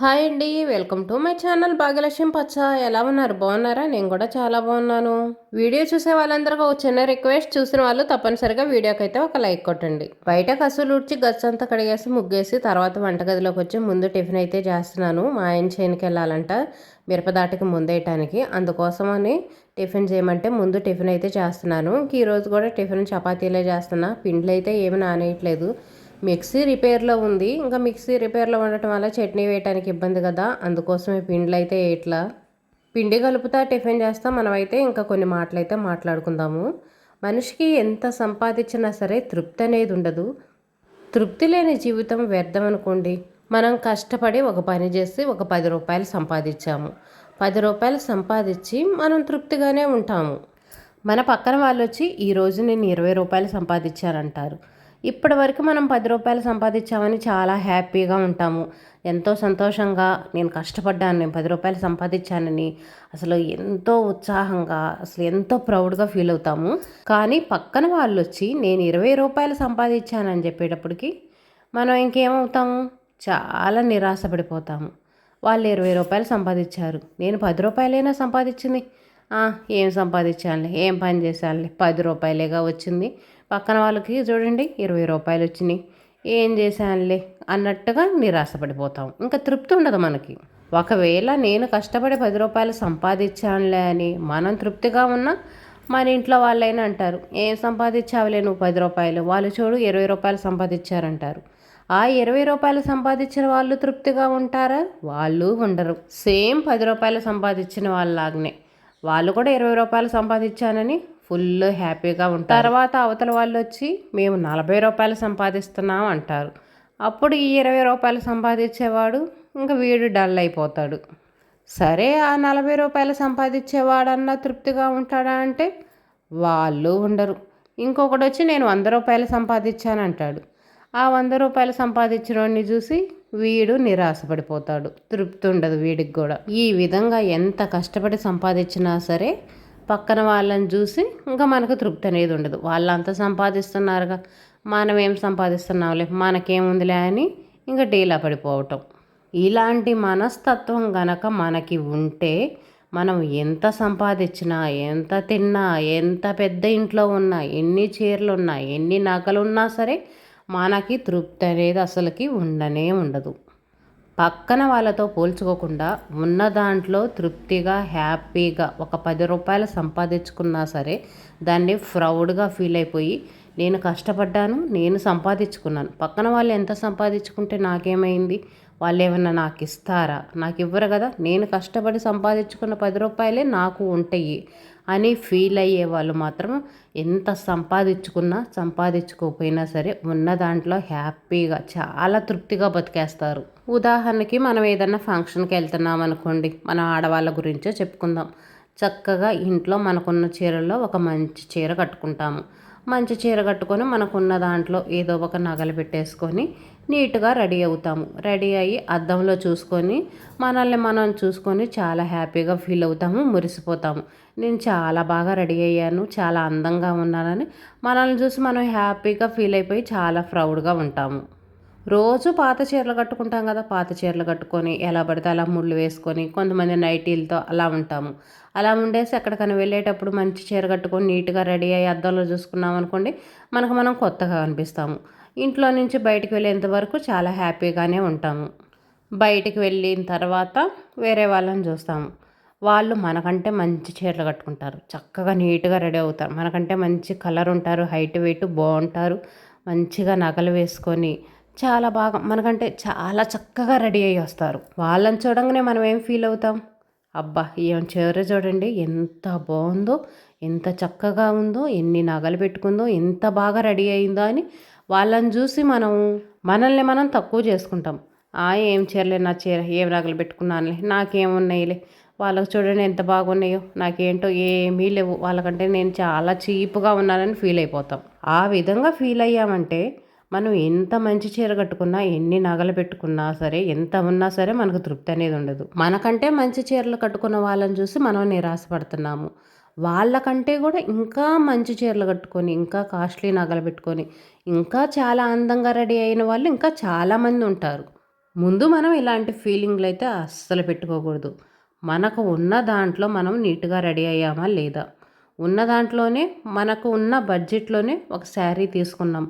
Hi అండి welcome to my channel Bhagyalakshmi పచ్చ. ఎలా ఉన్నారు? బాగున్నారా? నేను కూడా చాలా బాగున్నాను. వీడియో చూసే వాళ్ళందరికీ ఒక చిన్న రిక్వెస్ట్. చూసిన వాళ్ళు తప్పనిసరిగా వీడియోకి అయితే ఒక లైక్ కొట్టండి. బయట కసులు ఉడ్చి గచ్చంతా కడిగేసి ముగ్గేసి తర్వాత వంటగదిలోకి వచ్చి ముందు టిఫిన్ అయితే చేస్తున్నాను. మా ఆయన చేయనికి వెళ్ళాలంట మిరపదాటికి ముందేయటానికి. అందుకోసమని టిఫిన్ చేయమంటే ముందు టిఫిన్ అయితే చేస్తున్నాను. ఇంక ఈరోజు కూడా టిఫిన్ చపాతీలే చేస్తున్నా. పిండ్లు అయితే ఏమి నానేయట్లేదు. మిక్సీ రిపేర్లో ఉంది. ఇంకా మిక్సీ రిపేర్లో ఉండటం వల్ల చట్నీ వేయడానికి ఇబ్బంది కదా. అందుకోసమే పిండిలు అయితే ఇట్లా పిండి కలుపుతా టిఫిన్ చేస్తా మనమైతే ఇంకా కొన్ని మాటలు అయితే మాట్లాడుకుందాము. మనిషికి ఎంత సంపాదించినా సరే తృప్తి అనేది ఉండదు. తృప్తి లేని జీవితం వ్యర్థం అనుకోండి. మనం కష్టపడి ఒక పని చేసి ఒక పది రూపాయలు సంపాదించాము. పది రూపాయలు సంపాదించి మనం తృప్తిగానే ఉంటాము. మన పక్కన వాళ్ళు వచ్చి ఈరోజు నేను ఇరవై రూపాయలు సంపాదించారంటారు ఇప్పటి వరకు మనం పది రూపాయలు సంపాదించామని చాలా హ్యాపీగా ఉంటాము. ఎంతో సంతోషంగా నేను కష్టపడ్డాను నేను పది రూపాయలు సంపాదించానని అసలు ఎంతో ఉత్సాహంగా అసలు ఎంతో ప్రౌడ్గా ఫీల్ అవుతాము. కానీ పక్కన వాళ్ళు వచ్చి నేను ఇరవై రూపాయలు సంపాదించానని చెప్పేటప్పటికి మనం ఇంకేమవుతాము? చాలా నిరాశపడిపోతాము. వాళ్ళు ఇరవై రూపాయలు సంపాదించారు. నేను పది రూపాయలైనా సంపాదించింది. ఏం సంపాదించాలి ఏం పని చేసాలి పది రూపాయలేగా వచ్చింది. పక్కన వాళ్ళకి చూడండి ఇరవై రూపాయలు వచ్చినాయి. ఏం చేశానులే అన్నట్టుగా నిరాశపడిపోతాం. ఇంకా తృప్తి ఉండదు మనకి. ఒకవేళ నేను కష్టపడి పది రూపాయలు సంపాదించానులే అని మనం తృప్తిగా ఉన్నా మన ఇంట్లో వాళ్ళైనా అంటారు ఏం సంపాదించావులే నువ్వు పది రూపాయలు? వాళ్ళు చూడు ఇరవై రూపాయలు సంపాదించారంటారు. ఆ ఇరవై రూపాయలు సంపాదించిన వాళ్ళు తృప్తిగా ఉంటారా? వాళ్ళు ఉండరు. సేమ్ పది రూపాయలు సంపాదించిన వాళ్ళలాగానే. వాళ్ళు కూడా ఇరవై రూపాయలు సంపాదించానని ఫుల్ హ్యాపీగా ఉంటారు. తర్వాత అవతల వాళ్ళు వచ్చి మేము నలభై రూపాయలు సంపాదిస్తున్నాం అంటారు. అప్పుడు ఈ ఇరవై రూపాయలు సంపాదించేవాడు ఇంకా వీడు డల్ అయిపోతాడు. సరే ఆ నలభై రూపాయలు సంపాదించేవాడన్నా తృప్తిగా ఉంటాడా? అంటే వాళ్ళు ఉండరు. ఇంకొకటి వచ్చి నేను వంద రూపాయలు సంపాదించాను అంటాడు ఆ వంద రూపాయలు సంపాదించడాన్ని చూసి వీడు నిరాశపడిపోతాడు. తృప్తి ఉండదు వీడికి కూడా. ఈ విధంగా ఎంత కష్టపడి సంపాదించినా సరే పక్కన వాళ్ళని చూసి ఇంకా మనకు తృప్తి అనేది ఉండదు. వాళ్ళంతా సంపాదిస్తున్నారుగా. మనం ఏం సంపాదిస్తున్నాంలే? మనకేముందిలే అని ఇంకా డీలా పడిపోవటం. ఇలాంటి మనస్తత్వం గనక మనకి ఉంటే మనం ఎంత సంపాదించినా ఎంత తిన్నా ఎంత పెద్ద ఇంట్లో ఉన్నా ఎన్ని చీరలు ఉన్నా ఎన్ని నగలు ఉన్నా సరే మనకి తృప్తి అనేది అసలుకి ఉండనే ఉండదు. పక్కన వాళ్ళతో పోల్చుకోకుండా ఉన్న దాంట్లో తృప్తిగా హ్యాపీగా ఒక పది రూపాయలు సంపాదించుకున్నా సరే దాన్ని ప్రౌడ్గా ఫీల్ అయిపోయి నేను కష్టపడ్డాను నేను సంపాదించుకున్నాను. పక్కన వాళ్ళు ఎంత సంపాదించుకుంటే నాకేమైంది? వాళ్ళు ఏమన్నా నాకు ఇస్తారా? నాకు ఇవ్వరు కదా. నేను కష్టపడి సంపాదించుకున్న పది రూపాయలే నాకు ఉంటాయి. అని ఫీల్ అయ్యే వాళ్ళు మాత్రం ఎంత సంపాదించుకున్నా సంపాదించుకోకపోయినా సరే ఉన్న దాంట్లో హ్యాపీగా చాలా తృప్తిగా బతికేస్తారు. ఉదాహరణకి మనం ఏదన్నా ఫంక్షన్కి వెళ్తున్నాం అనుకోండి మన ఆడవాళ్ళ గురించో చెప్పుకుందాం. చక్కగా ఇంట్లో మనకున్న చీరల్లో ఒక మంచి చీర కట్టుకుంటాము. మంచి చీర కట్టుకొని మనకున్న దాంట్లో ఏదో ఒక నగలు పెట్టేసుకొని నీట్గా రెడీ అవుతాము. రెడీ అయ్యి అద్దంలో చూసుకొని మనల్ని మనం చూసుకొని చాలా హ్యాపీగా ఫీల్ అవుతాము మురిసిపోతాము. నేను చాలా బాగా రెడీ అయ్యాను చాలా అందంగా ఉన్నానని మనల్ని చూసి మనం హ్యాపీగా ఫీల్ అయిపోయి చాలా ప్రౌడ్గా ఉంటాము. రోజు పాత చీరలు కట్టుకుంటాం కదా పాత చీరలు కట్టుకొని ఎలా పడితే అలా ముళ్ళు వేసుకొని కొంతమంది నైటీలతో అలా ఉంటాము. అలా ఉండేసి ఎక్కడికైనా వెళ్ళేటప్పుడు మంచి చీర కట్టుకొని నీట్గా రెడీ అయ్యి అద్దంలో చూసుకున్నాం అనుకోండి మనకు మనం కొత్తగా అనిపిస్తాము. ఇంట్లో నుంచి బయటికి వెళ్ళేంత వరకు చాలా హ్యాపీగానే ఉంటాము. బయటికి వెళ్ళిన తర్వాత వేరే వాళ్ళని చూస్తాము. వాళ్ళు మనకంటే మంచి చీరలు కట్టుకుంటారు. చక్కగా నీట్గా రెడీ అవుతారు. మనకంటే మంచి కలర్ ఉంటారు. హైట్ వెయిట్ బాగుంటారు. మంచిగా నగలు వేసుకొని చాలా బాగా మనకంటే చాలా చక్కగా రెడీ అయ్యి వస్తారు. వాళ్ళని చూడంగానే మనం ఏం ఫీల్ అవుతాం? అబ్బా ఏం చీర చూడండి ఎంత బాగుందో ఎంత చక్కగా ఉందో ఎన్ని నగలు పెట్టుకుందో ఎంత బాగా రెడీ అయిందో అని వాళ్ళని చూసి మనం మనల్ని మనం తక్కువ చేసుకుంటాం. ఆ ఏం చీరలే నా చీర ఏం నగలు పెట్టుకున్నానులే నాకేమున్నాయిలే వాళ్ళకి చూడండి ఎంత బాగున్నాయో నాకేంటో ఏమీ లేవు. వాళ్ళకంటే నేను చాలా చీప్గా ఉన్నానని ఫీల్ అయిపోతాం. ఆ విధంగా ఫీల్ అయ్యామంటే మనం ఎంత మంచి చీర కట్టుకున్నా ఎన్ని నగలు పెట్టుకున్నా సరే ఎంత ఉన్నా సరే మనకు తృప్తి అనేది ఉండదు. మనకంటే మంచి చీరలు కట్టుకున్న వాళ్ళని చూసి మనం నిరాశపడుతున్నాము. వాళ్ళకంటే కూడా ఇంకా మంచి చీరలు కట్టుకొని ఇంకా కాస్ట్లీ నగలు పెట్టుకొని ఇంకా చాలా అందంగా రెడీ అయిన వాళ్ళు ఇంకా చాలామంది ఉంటారు. ముందు మనం ఇలాంటి ఫీలింగ్లు అయితే అస్సలు పెట్టుకోకూడదు. మనకు ఉన్న దాంట్లో మనం నీట్గా రెడీ అయ్యామా లేదా? ఉన్న దాంట్లోనే మనకు ఉన్న బడ్జెట్లోనే ఒక శారీ తీసుకున్నాం.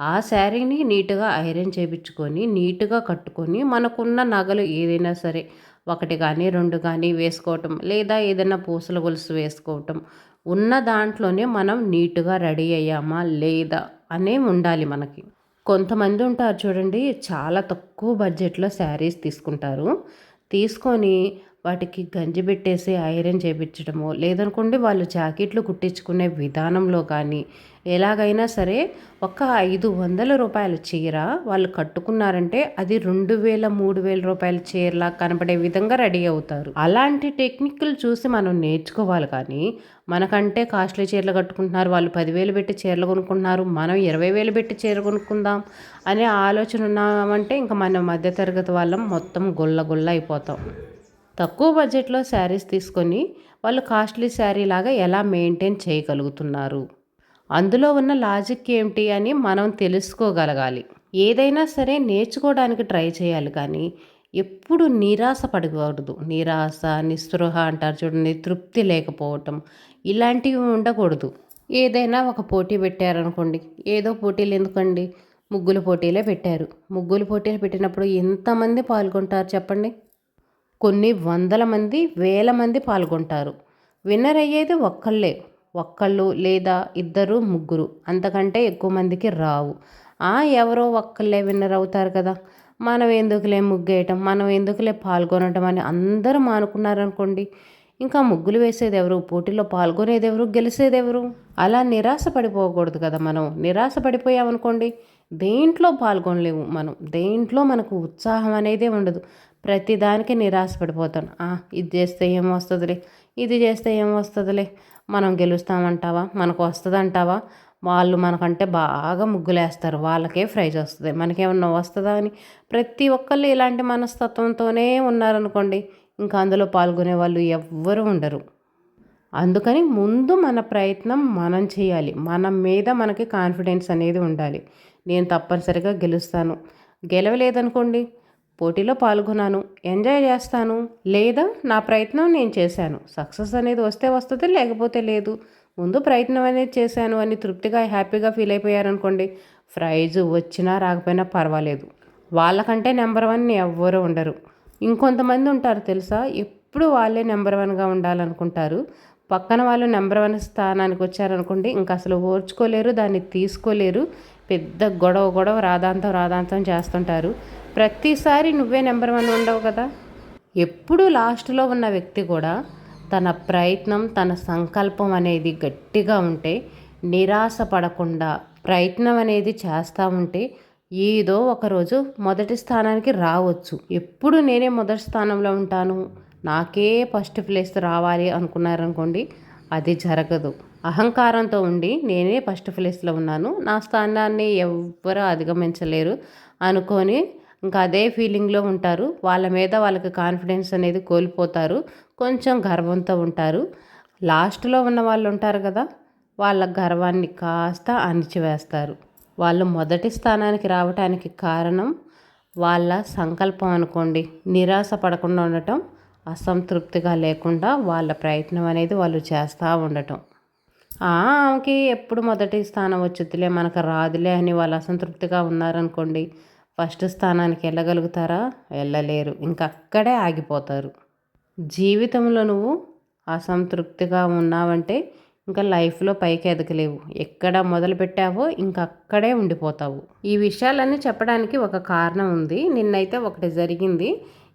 ఆ శారీని నీట్గా ఐరన్ చేయించుకొని నీట్గా కట్టుకొని మనకున్న నగలు ఏదైనా సరే ఒకటి కానీ రెండు కానీ వేసుకోవటం లేదా ఏదైనా పూసల గొలుసు వేసుకోవటం ఉన్న దాంట్లోనే మనం నీట్గా రెడీ అయ్యామా లేదా అనే ఉండాలి మనకి. కొంతమంది ఉంటారు చూడండి చాలా తక్కువ బడ్జెట్లో శారీస్ తీసుకుంటారు. తీసుకొని వాటికి గంజి పెట్టేసి ఐరన్ చేయించడము లేదనుకోండి వాళ్ళు జాకెట్లు కుట్టించుకునే విధానంలో కానీ ఎలాగైనా సరే ఒక ఐదు వందల రూపాయల చీర వాళ్ళు కట్టుకున్నారంటే అది రెండు వేల మూడు వేల రూపాయల చీరలా కనపడే విధంగా రెడీ అవుతారు. అలాంటి టెక్నిక్లు చూసి మనం నేర్చుకోవాలి కానీ మనకంటే కాస్ట్లీ చీరలు కట్టుకుంటున్నారు వాళ్ళు పదివేలు పెట్టి చీరలు కొనుక్కుంటున్నారు మనం ఇరవై వేలు పెట్టి చీర కొనుక్కుందాం అనే ఆలోచన ఉన్నామంటే ఇంకా మన మధ్యతరగతి వాళ్ళం మొత్తం గుల్ల గుల్ల అయిపోతాం. తక్కువ బడ్జెట్లో శారీస్ తీసుకొని వాళ్ళు కాస్ట్లీ శారీ లాగా ఎలా మెయింటైన్ చేయగలుగుతున్నారు? అందులో ఉన్న లాజిక్ ఏమిటి అని మనం తెలుసుకోగలగాలి. ఏదైనా సరే నేర్చుకోవడానికి ట్రై చేయాలి కానీ ఎప్పుడు నిరాశ పడకూడదు. నిరాశ నిస్పృహ అంటారు చూడండి తృప్తి లేకపోవటం ఇలాంటివి ఉండకూడదు. ఏదైనా ఒక పోటీ పెట్టారనుకోండి ఏదో పోటీలు ఎందుకండి? ముగ్గుల పోటీలే పెట్టారు. ముగ్గుల పోటీలు పెట్టినప్పుడు ఎంతమంది పాల్గొంటారు చెప్పండి? కొన్ని వందల మంది వేల మంది పాల్గొంటారు. విన్నర్ అయ్యేది ఒక్కళ్ళే. ఒక్కళ్ళు లేదా ఇద్దరు ముగ్గురు. అంతకంటే ఎక్కువ మందికి రావు. ఆ ఎవరో ఒక్కళ్ళే విన్నర్ అవుతారు కదా. మనం ఎందుకులే ముగ్గేయటం? మనం ఎందుకులే పాల్గొనటం అని అందరూ మానుకున్నారనుకోండి. ఇంకా ముగ్గులు వేసేది ఎవరు పోటీలో పాల్గొనేది ఎవరు గెలిచేది ఎవరు అలా నిరాశ పడిపోకూడదు కదా మనం. నిరాశ పడిపోయామనుకోండి దేంట్లో పాల్గొనలేము మనం. దేంట్లో మనకు ఉత్సాహం అనేదే ఉండదు. ప్రతిదానికి నిరాశపడిపోతాను ఇది చేస్తే ఏం వస్తుందిలే ఇది చేస్తే ఏం వస్తుందిలే మనం గెలుస్తామంటావా మనకు వస్తుంది అంటావా వాళ్ళు మనకంటే బాగా ముగ్గులేస్తారు వాళ్ళకే ప్రైజ్ వస్తుంది. మనకేమన్నా వస్తుందా అని ప్రతి ఒక్కళ్ళు ఇలాంటి మనస్తత్వంతోనే ఉన్నారనుకోండి ఇంకా అందులో పాల్గొనే వాళ్ళు ఎవ్వరూ ఉండరు. అందుకని ముందు మన ప్రయత్నం మనం చేయాలి. మన మీద మనకి కాన్ఫిడెన్స్ అనేది ఉండాలి. నేను తప్పనిసరిగా గెలుస్తాను. గెలవలేదనుకోండి పోటీలో పాల్గొన్నాను. ఎంజాయ్ చేస్తాను. లేదా నా ప్రయత్నం నేను చేశాను. సక్సెస్ అనేది వస్తే వస్తుంది లేకపోతే లేదు. ముందు ప్రయత్నం అనేది చేశాను అని తృప్తిగా హ్యాపీగా ఫీల్ అయిపోయారనుకోండి ప్రైజ్ వచ్చినా రాకపోయినా పర్వాలేదు. వాళ్ళకంటే నెంబర్ వన్ ఎవ్వరు ఉండరు. ఇంకొంతమంది ఉంటారు తెలుసా? ఎప్పుడు వాళ్ళే నెంబర్ వన్గా ఉండాలనుకుంటారు. పక్కన వాళ్ళు నెంబర్ వన్ స్థానానికి వచ్చారనుకోండి ఇంకా అసలు ఓర్చుకోలేరు దాన్ని తీసుకోలేరు. పెద్ద గొడవ గొడవ రాదాంతం రాదాంతం చేస్తుంటారు. ప్రతిసారి నువ్వే నెంబర్ వన్ ఉండవు కదా. ఎప్పుడు లాస్ట్లో ఉన్న వ్యక్తి కూడా తన ప్రయత్నం తన సంకల్పం అనేది గట్టిగా ఉంటే నిరాశ పడకుండా ప్రయత్నం అనేది చేస్తూ ఉంటే ఏదో ఒకరోజు మొదటి స్థానానికి రావచ్చు. ఎప్పుడు నేనే మొదటి స్థానంలో ఉంటాను? నాకే ఫస్ట్ ప్లేస్ రావాలి అనుకున్నారనుకోండి అది జరగదు. అహంకారంతో ఉండి నేనే ఫస్ట్ ప్లేస్లో ఉన్నాను నా స్థానాన్ని ఎవ్వరూ అధిగమించలేరు అనుకొని ఇంకా అదే ఫీలింగ్లో ఉంటారు. వాళ్ళ మీద వాళ్ళకి కాన్ఫిడెన్స్ అనేది కోల్పోతారు. కొంచెం గర్వంతో ఉంటారు. లాస్ట్లో ఉన్న వాళ్ళు ఉంటారు కదా వాళ్ళ గర్వాన్ని కాస్త అణిచివేస్తారు. వాళ్ళు మొదటి స్థానానికి రావటానికి కారణం వాళ్ళ సంకల్పం అనుకోండి. నిరాశ పడకుండా ఉండటం అసంతృప్తిగా లేకుండా వాళ్ళ ప్రయత్నం అనేది వాళ్ళు చేస్తూ ఉండటం. ఆమెకి ఎప్పుడు మొదటి స్థానం వచ్చుద్దిలే మనకు రాదులే అని వాళ్ళు అసంతృప్తిగా ఉన్నారనుకోండి. ఫస్ట్ స్థానానికి వెళ్ళగలుగుతారా? వెళ్ళలేరు. ఇంకా అక్కడే ఆగిపోతారు. జీవితంలో నువ్వు అసంతృప్తిగా ఉన్నావంటే ఇంకా లైఫ్లో పైకి ఎదగలేవు. ఎక్కడ మొదలు పెట్టావో ఇంకా అక్కడే ఉండిపోతావు. ఈ విషయాలన్నీ చెప్పడానికి ఒక కారణం ఉంది. నిన్నైతే ఒకటి జరిగింది.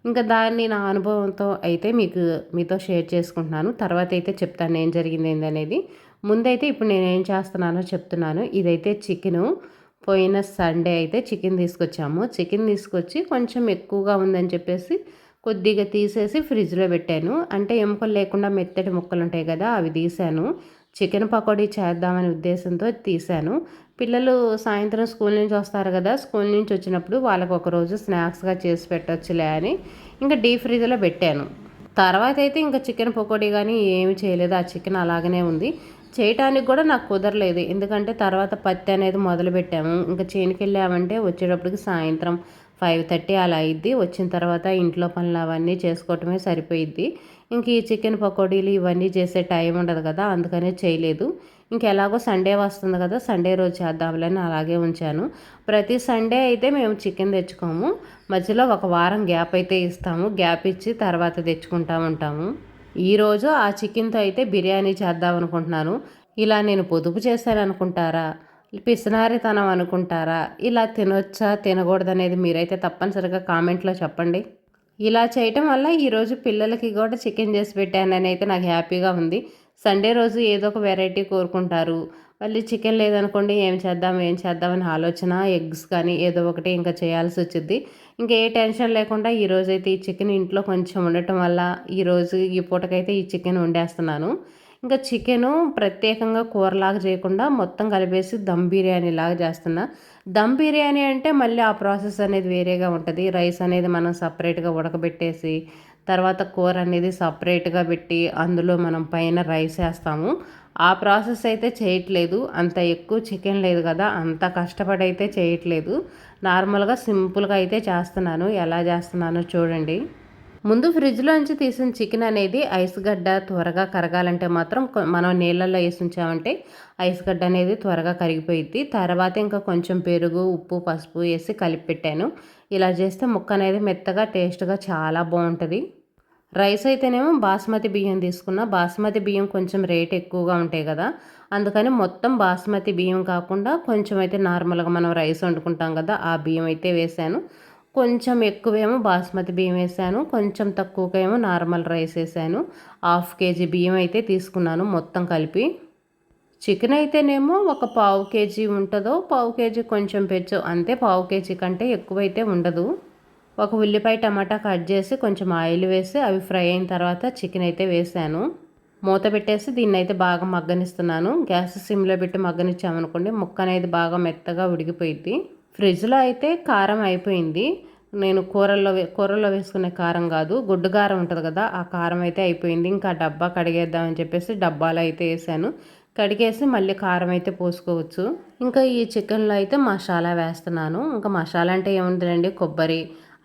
ఇంకా దాన్ని నా అనుభవంతో అయితే మీకు మీతో షేర్ చేసుకుంటున్నాను. తర్వాత అయితే చెప్తాను ఏం జరిగింది ఏందనేది. ముందైతే ఇప్పుడు నేను ఏం చేస్తున్నానో చెప్తున్నాను. ఇదైతే చికెను. పోయిన సండే అయితే చికెన్ తీసుకొచ్చాము. చికెన్ తీసుకొచ్చి కొంచెం ఎక్కువగా ఉందని చెప్పేసి కొద్దిగా తీసేసి ఫ్రిడ్జ్లో పెట్టాను. అంటే ఎముకలు లేకుండా మెత్తటి ముక్కలు ఉంటాయి కదా అవి తీశాను చికెన్ పకోడీ చేద్దామనే ఉద్దేశంతో తీసాను. పిల్లలు సాయంత్రం స్కూల్ నుంచి వస్తారు కదా స్కూల్ నుంచి వచ్చినప్పుడు వాళ్ళకు ఒకరోజు స్నాక్స్గా చేసి పెట్టొచ్చులే అని ఇంకా డీప్ ఫ్రిడ్జ్లో పెట్టాను. తర్వాత అయితే ఇంకా చికెన్ పకోడీ కానీ ఏమి చేయలేదు. ఆ చికెన్ అలాగనే ఉంది. చేయటానికి కూడా నాకు కుదరలేదు. ఎందుకంటే తర్వాత పత్తి అనేది మొదలుపెట్టాము. ఇంకా చేనుకి వెళ్ళామంటే వచ్చేటప్పటికి సాయంత్రం ఫైవ్ థర్టీ అలా అయింది వచ్చిన తర్వాత ఇంట్లో పనులు అవన్నీ చేసుకోవటమే సరిపోయిద్ది. ఇంక ఈ చికెన్ పకోడీలు ఇవన్నీ చేసే టైం ఉండదు కదా అందుకనే చేయలేదు. ఇంకెలాగో సండే వస్తుంది కదా సండే రోజు చేద్దాంలని అలాగే ఉంచాను. ప్రతి సండే అయితే మేము చికెన్ తెచ్చుకోము. మధ్యలో ఒక వారం గ్యాప్ అయితే ఇస్తాము. గ్యాప్ ఇచ్చి తర్వాత తెచ్చుకుంటా ఉంటాము. ఈరోజు ఆ చికెన్తో అయితే బిర్యానీ చేద్దాం అనుకుంటున్నాను. ఇలా నేను పొదుపు చేశాను అనుకుంటారా? పిసినారితనం అనుకుంటారా? ఇలా తినొచ్చా తినకూడదనేది మీరైతే తప్పనిసరిగా కామెంట్లో చెప్పండి. ఇలా చేయటం వల్ల ఈరోజు పిల్లలకి కూడా చికెన్ చేసి పెట్టానని అయితే నాకు హ్యాపీగా ఉంది. సండే రోజు ఏదో ఒక వెరైటీ కోరుకుంటారు. మళ్ళీ చికెన్ లేదనుకోండి ఏం చేద్దాం ఏం చేద్దామని ఆలోచన ఎగ్స్ కానీ ఏదో ఒకటి ఇంకా చేయాల్సి వచ్చింది. ఇంకా ఏ టెన్షన్ లేకుండా ఈరోజైతే ఈ చికెన్ ఇంట్లో కొంచెం ఉండటం వల్ల ఈరోజు ఈ పూటకైతే ఈ చికెన్ వండేస్తున్నాను. ఇంకా చికెను ప్రత్యేకంగా కూరలాగా చేయకుండా మొత్తం కలిపేసి దమ్ బిర్యానీ లాగా చేస్తున్నా. దమ్ బిర్యానీ అంటే మళ్ళీ ఆ ప్రాసెస్ అనేది వేరేగా ఉంటుంది. రైస్ అనేది మనం సపరేట్గా ఉడకబెట్టేసి తర్వాత కూర అనేది సపరేట్గా పెట్టి అందులో మనం పైన రైస్ వేస్తాము. ఆ ప్రాసెస్ అయితే చేయట్లేదు. అంత ఎక్కువ చికెన్ లేదు కదా అంత కష్టపడి అయితే చేయట్లేదు. నార్మల్గా సింపుల్గా అయితే చేస్తున్నాను. ఎలా చేస్తున్నానో చూడండి. ముందు ఫ్రిడ్జ్లోంచి తీసిన చికెన్ అనేది ఐస్ గడ్డ త్వరగా కరగాలంటే మాత్రం మనం నీళ్ళల్లో వేసి ఉంచామంటే ఐస్ గడ్డ అనేది త్వరగా కరిగిపోయిద్ది. తర్వాత ఇంకా కొంచెం పెరుగు ఉప్పు పసుపు వేసి కలిపి పెట్టాను. ఇలా చేస్తే ముక్క అనేది మెత్తగా టేస్ట్గా చాలా బాగుంటుంది. రైస్ అయితేనేమో బాస్మతి బియ్యం తీసుకున్న బాస్మతి బియ్యం కొంచెం రేట్ ఎక్కువగా ఉంటాయి కదా. అందుకని మొత్తం బాస్మతి బియ్యం కాకుండా కొంచెం అయితే నార్మల్గా మనం రైస్ వండుకుంటాం కదా ఆ బియ్యం అయితే వేసాను. కొంచెం ఎక్కువేమో బాస్మతి బియ్యం వేసాను కొంచెం తక్కువగా ఏమో నార్మల్ రైస్ వేసాను. హాఫ్ కేజీ బియ్యం అయితే తీసుకున్నాను మొత్తం కలిపి. చికెన్ అయితేనేమో ఒక పావు కేజీ ఉంటుందో పావు కేజీ కొంచెం పెచ్చు అంతే పావు కేజీ కంటే ఎక్కువైతే ఉండదు. ఒక ఉల్లిపాయ టమాటా కట్ చేసి కొంచెం ఆయిల్ వేసి అవి ఫ్రై అయిన తర్వాత చికెన్ అయితే వేసాను. మూత పెట్టేసి దీన్ని అయితే బాగా మగ్గనిస్తున్నాను. గ్యాస్ సిమ్లో పెట్టి మగ్గనిచ్చామనుకోండి ముక్క అనేది బాగా మెత్తగా ఉడికిపోయింది ఫ్రిడ్జ్లో అయితే కారం అయిపోయింది. నేను కూరల్లో కూరల్లో వేసుకునే కారం కాదు గుడ్డు కారం ఉంటుంది కదా ఆ కారం అయితే అయిపోయింది. ఇంకా డబ్బా కడిగేద్దామని చెప్పేసి డబ్బాలో అయితే వేసాను. కడిగేసి మళ్ళీ కారం అయితే పోసుకోవచ్చు. ఇంకా ఈ చికెన్లో అయితే మసాలా వేస్తున్నాను. ఇంకా మసాలా అంటే ఏముంటుందండి కొబ్బరి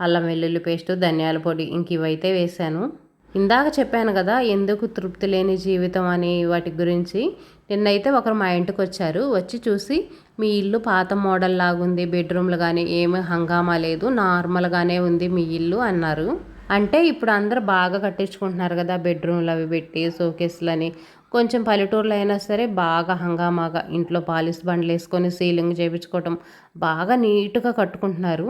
అల్లం వెల్లుల్లి పేస్ట్ ధనియాల పొడి ఇంక ఇవైతే వేసాను ఇందాక చెప్పాను కదా ఎందుకు తృప్తి లేని జీవితం అని వాటి గురించి. నిన్నైతే ఒకరు మా ఇంటికి వచ్చారు వచ్చి చూసి మీ ఇల్లు పాత మోడల్ లాగుంది బెడ్రూమ్లు కానీ ఏమి హంగామా లేదు నార్మల్గానే ఉంది మీ ఇల్లు అన్నారు. అంటే ఇప్పుడు అందరు బాగా కట్టించుకుంటున్నారు కదా బెడ్రూమ్లు అవి పెట్టి షోకేస్లని కొంచెం పల్లెటూరులో అయినా సరే బాగా హంగామాగా ఇంట్లో పాలిస్ బండ్లు వేసుకొని సీలింగ్ చేయించుకోవటం బాగా నీట్గా కట్టుకుంటున్నారు.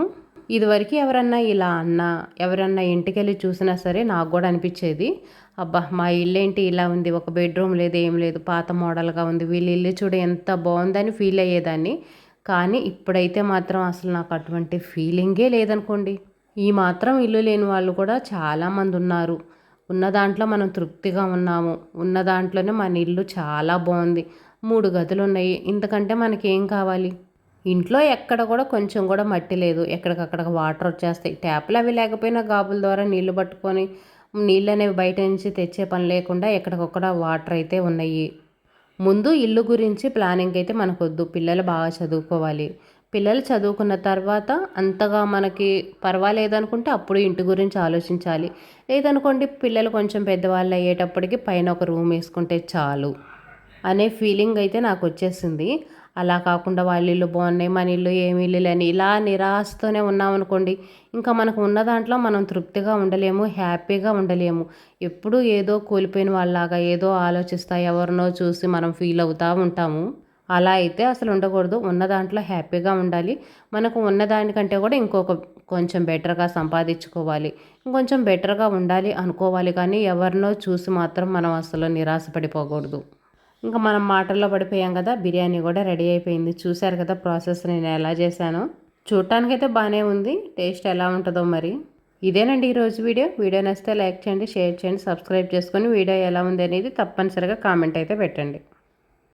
ఇదివరకు ఎవరన్నా ఇలా అన్నా ఎవరన్నా ఇంటికి వెళ్ళి చూసినా సరే నాకు కూడా అనిపించేది అబ్బా మా ఇల్లు ఏంటి ఇలా ఉంది ఒక బెడ్రూమ్ లేదు ఏం లేదు పాత మోడల్గా ఉంది వీళ్ళ ఇల్లు చూడ ఎంత బాగుందని ఫీల్ అయ్యేదాన్ని. కానీ ఇప్పుడైతే మాత్రం అసలు నాకు అటువంటి ఫీలింగే లేదనుకోండి. ఈ మాత్రం ఇల్లు లేని వాళ్ళు కూడా చాలామంది ఉన్నారు. ఉన్న దాంట్లో మనం తృప్తిగా ఉన్నాము. ఉన్న దాంట్లోనే మన ఇల్లు చాలా బాగుంది. మూడు గదులు ఉన్నాయి ఇంతకంటే మనకేం కావాలి? ఇంట్లో ఎక్కడ కూడా కొంచెం కూడా మట్టి లేదు. ఎక్కడికక్కడ వాటర్ వచ్చేస్తాయి. ట్యాప్లు అవి లేకపోయినా గాబుల ద్వారా నీళ్ళు పట్టుకొని నీళ్ళు అనేవి బయట నుంచి తెచ్చే పని లేకుండా ఎక్కడికొక్కడ వాటర్ అయితే ఉన్నాయి. ముందు ఇల్లు గురించి ప్లానింగ్ అయితే మనకొద్దు. పిల్లలు బాగా చదువుకోవాలి. పిల్లలు చదువుకున్న తర్వాత అంతగా మనకి పర్వాలేదు అనుకుంటే అప్పుడు ఇంటి గురించి ఆలోచించాలి. లేదనుకోండి పిల్లలు కొంచెం పెద్దవాళ్ళు అయ్యేటప్పటికి పైన ఒక రూమ్ వేసుకుంటే చాలు అనే ఫీలింగ్ అయితే నాకు వచ్చేసింది. అలా కాకుండా వాళ్ళ ఇల్లు బాగున్నాయి మన ఇల్లు ఏమి ఇల్లు లేని ఇలా నిరాశతోనే ఉన్నామనుకోండి ఇంకా మనకు ఉన్న దాంట్లో మనం తృప్తిగా ఉండలేము హ్యాపీగా ఉండలేము. ఎప్పుడు ఏదో కోల్పోయిన వాళ్ళలాగా ఏదో ఆలోచిస్తా ఎవరినో చూసి మనం ఫీల్ అవుతూ ఉంటాము. అలా అయితే అసలు ఉండకూడదు ఉన్న దాంట్లో హ్యాపీగా ఉండాలి. మనకు ఉన్న దానికంటే కూడా ఇంకొక కొంచెం బెటర్గా సంపాదించుకోవాలి. ఇంకొంచెం బెటర్గా ఉండాలి అనుకోవాలి కానీ ఎవరినో చూసి మాత్రం మనం అసలు నిరాశపడిపోకూడదు. ఇంకా మనం మాటల్లో పడిపోయాం కదా బిర్యానీ కూడా రెడీ అయిపోయింది. చూశారు కదా ప్రాసెస్ నేను ఎలా చేశానో. చూడటానికైతే బాగానే ఉంది. టేస్ట్ ఎలా ఉంటుందో మరి. ఇదేనండి ఈరోజు వీడియో. వీడియో నచ్చితే లైక్ చేయండి షేర్ చేయండి సబ్స్క్రైబ్ చేసుకొని వీడియో ఎలా ఉంది అనేది తప్పనిసరిగా కామెంట్ అయితే పెట్టండి.